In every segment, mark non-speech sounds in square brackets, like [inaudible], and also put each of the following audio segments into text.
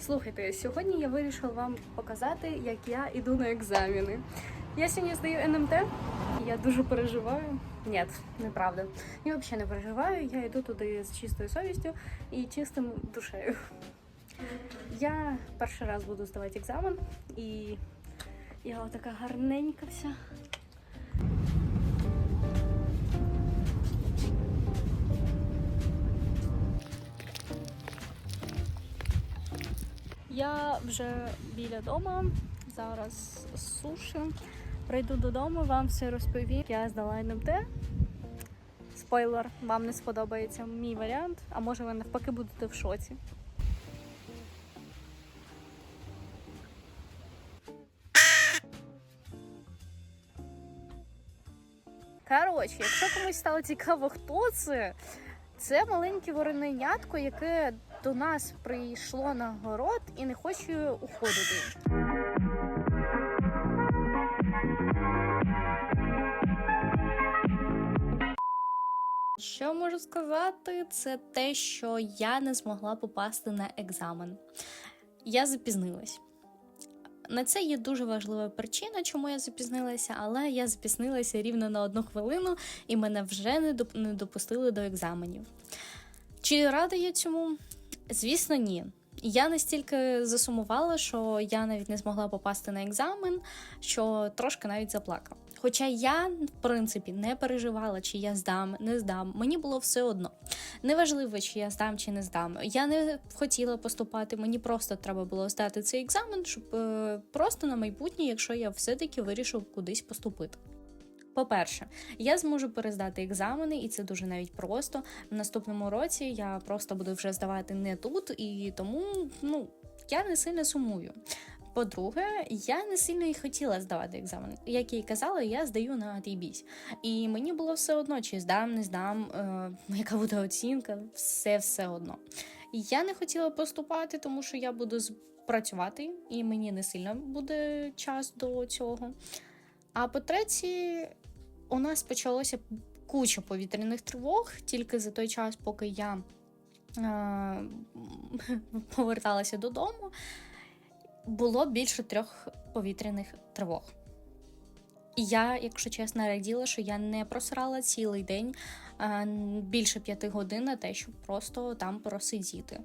Слухайте, сьогодні я вирішила вам показати, як я йду на екзамени. Я сьогодні здаю НМТ, я дуже переживаю. Ні, неправда. Я взагалі не переживаю. Я йду туди з чистою совістю і чистим душею. Я перший раз буду здавати екзамен, і я отака гарненька вся. Я вже біля дома. Зараз суші. Прийду додому, вам все розповім. Я здала НМТ. Спойлер, вам не сподобається мій варіант, а може ви навпаки будете в шоці. Коротше, якщо комусь стало цікаво, хто це, це маленьке вороненятко, яке до нас прийшло на город і не хоче уходити. Що можу сказати, це те, що я не змогла попасти на екзамен. Я запізнилась. На це є дуже важлива причина, чому я запізнилася, але я запізнилася рівно на одну хвилину і мене вже не допустили до екзаменів. Чи рада я цьому? Звісно, ні. Я настільки засумувала, що я навіть не змогла попасти на екзамен, що трошки навіть заплакала. Хоча я, в принципі, не переживала, чи я здам, не здам. Мені було все одно. Неважливо, чи я здам, чи не здам. Я не хотіла поступати, мені просто треба було здати цей екзамен, щоб е, просто на майбутнє, якщо я все-таки вирішу кудись поступити. По-перше, я зможу перездати екзамени, і це дуже навіть просто. В наступному році я просто буду вже здавати не тут, і тому ну, я не сильно сумую. По-друге, я не сильно і хотіла здавати екзамен. Як я і казала, я здаю на TBS. І мені було все одно, чи здам, не здам, е, яка буде оцінка, все все одно. Я не хотіла поступати, тому що я буду працювати, і мені не сильно буде час до цього. А по-третє, у нас почалося куча повітряних тривог тільки за той час, поки я е, [laughs] поверталася додому. Було більше трьох повітряних тривог. І я, якщо чесно, раділа, що я не просрала цілий день е, більше п'яти годин на те, щоб просто там просидіти.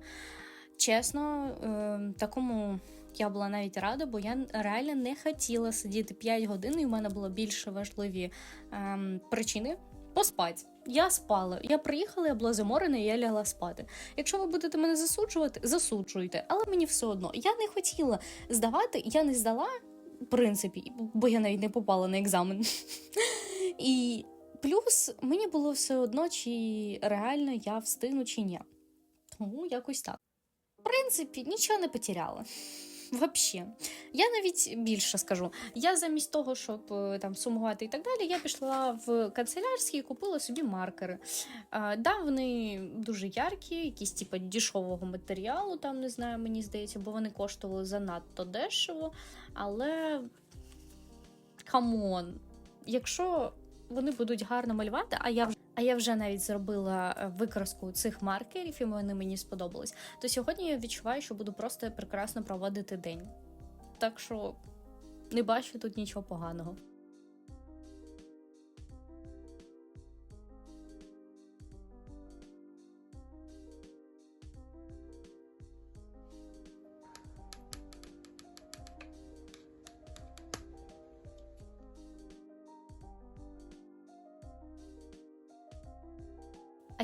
Чесно, е, такому я була навіть рада, бо я реально не хотіла сидіти 5 годин, і в мене було більше важливі ем, причини поспати. Я спала. Я приїхала, я була заморена, і я лягла спати. Якщо ви будете мене засуджувати, засуджуйте. Але мені все одно. Я не хотіла здавати, я не здала, в принципі, бо я навіть не попала на екзамен. І плюс мені було все одно, чи реально я встигну, чи ні. Тому якось так. Принципі, нічого не потеряла. [laughs] Вообще. Я навіть більше скажу. Я замість того, щоб е, там сумувати і так далі, я пішла в канцелярський і купила собі маркери. А, да, вони дуже яркі, якісь типу дешевого матеріалу, там не знаю, мені здається, бо вони коштували занадто дешево. Але камон, якщо вони будуть гарно малювати, а я вже. А я вже навіть зробила е, викраску цих маркерів, і вони мені сподобались. То сьогодні я відчуваю, що буду просто прекрасно проводити день. Так що не бачу тут нічого поганого.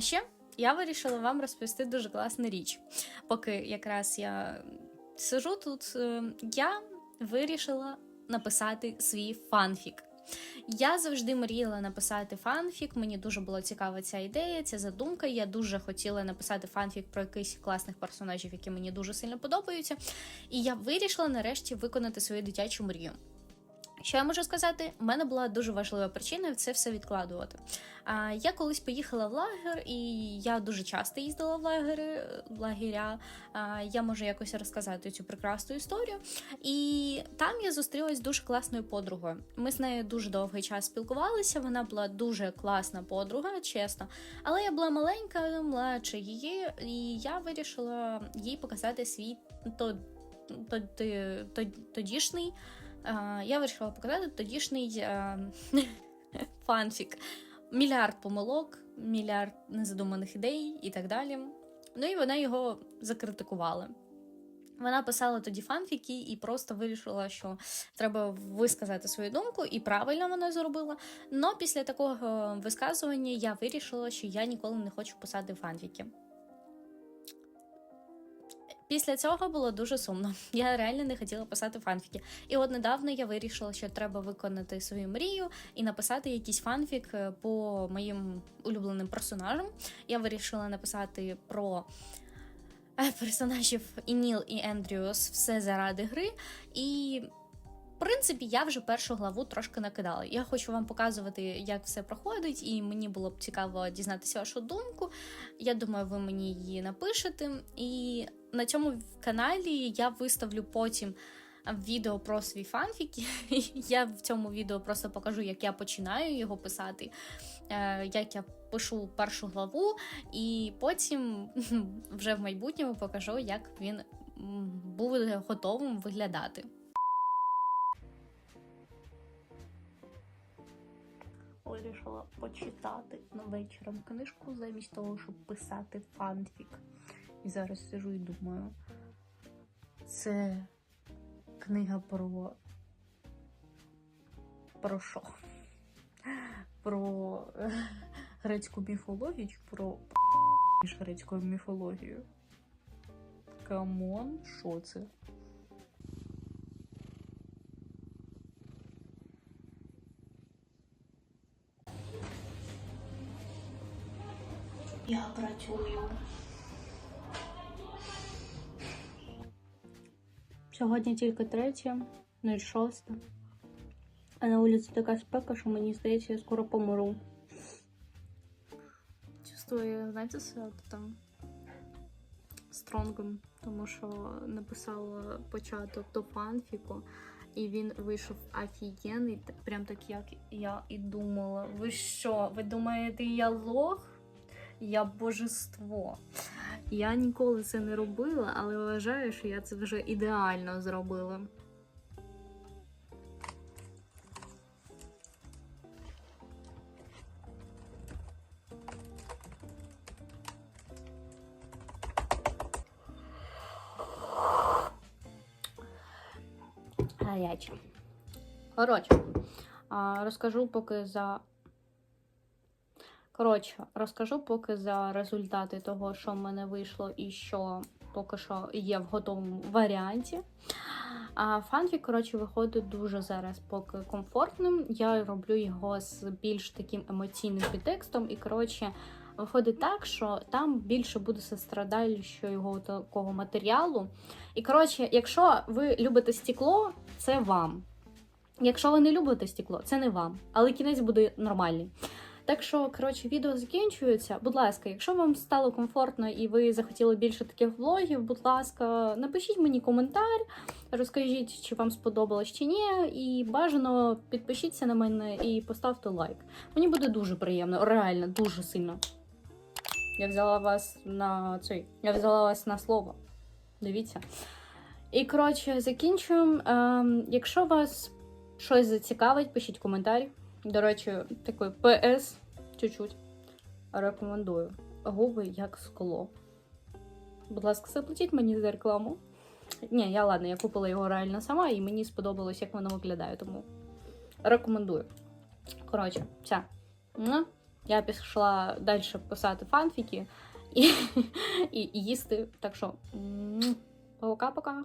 Ще я вирішила вам розповісти дуже класну річ. Поки якраз я сижу тут, е, я вирішила написати свій фанфік. Я завжди мріяла написати фанфік. Мені дуже була цікава ця ідея, ця задумка. Я дуже хотіла написати фанфік про якихось класних персонажів, які мені дуже сильно подобаються. І я вирішила нарешті виконати свою дитячу мрію. Що я можу сказати? У мене була дуже важлива причина це все відкладувати. А, я колись поїхала в лагер, і я дуже часто їздила в лагери, лагеря. А, я можу якось розказати цю прекрасну історію. І там я зустрілась з дуже класною подругою. Ми з нею дуже довгий час спілкувалися. Вона була дуже класна подруга, чесно. Але я була маленька, младша її, і я вирішила їй показати свій то, то, то, то, тодішній. Е, я вирішила показати тодішній е, [laughs] фанфік. Мільярд помилок, мільярд незадуманих ідей і так далі. Ну і вона його закритикувала. Вона писала тоді фанфіки і просто вирішила, що треба висказати свою думку, і правильно вона зробила. Но після такого висказування я вирішила, що я ніколи не хочу писати фанфіки. Після цього було дуже сумно. [laughs] Я реально не хотіла писати фанфіки. І от недавно я вирішила, що треба виконати свою мрію і написати якийсь фанфік е, по моїм улюбленим персонажам. Я вирішила написати про е, персонажів і Ніл і Ендрюс все заради гри. І в принципі, я вже першу главу трошки накидала. Я хочу вам показувати, як все проходить, і мені було б цікаво дізнатися вашу думку. Я думаю, ви мені її напишете. І на цьому каналі я виставлю потім відео про свій фанфік. [laughs] Я в цьому відео просто покажу, як я починаю його писати, е, як я пишу першу главу, і потім [laughs] вже в майбутньому покажу, як він буде готовим виглядати. Вирішила почитати на вечором книжку замість того, щоб писати фанфік. І зараз сижу і думаю, це книга про. Про що? Про грецьку міфологію чи про між грецькою міфологією? Камон, що це? Я працюю. Сьогодні тільки третє, 06. А на вулиці така спека, що мені здається, я скоро помру. Чувствую, знаєте, себе там стронгом, тому що написала початок до фанфіку, і він вийшов офігенний, прям так, як я і думала. Ви що? Ви думаєте, я лох? Я божество. Я ніколи це не робила, але вважаю, що я це вже ідеально зробила. Гаряче. Коротше, розкажу поки за Коротше, розкажу поки за результати того, що в мене вийшло, і що поки що є в готовому варіанті. А фанфік, коротше, виходить дуже зараз поки комфортним. Я роблю його з більш таким емоційним підтекстом, і коротше, виходить так, що там більше буде сострадального такого матеріалу. І коротше, якщо ви любите стекло, це вам. Якщо ви не любите стекло, це не вам. Але кінець буде нормальний. Так що, коротше, відео закінчується. Будь ласка, якщо вам стало комфортно і ви захотіли більше таких влогів, будь ласка, напишіть мені коментар, розкажіть, чи вам сподобалось чи ні. І бажано підпишіться на мене і поставте лайк. Мені буде дуже приємно, реально, дуже сильно. Я взяла вас на цей. Я взяла вас на слово. Дивіться. І коротше, закінчуємо. Ем, якщо вас щось зацікавить, пишіть коментар. До речі, такий ПС чуть-чуть. Рекомендую. Губи як скло. Будь ласка, заплатіть мені за рекламу. Ні, я ладно, я купила його реально сама, і мені сподобалось, як воно виглядає, тому рекомендую. Коротше, все. Ну, я пішла далі писати фанфіки і, і, [laughs] і їсти. Так що, пока-пока.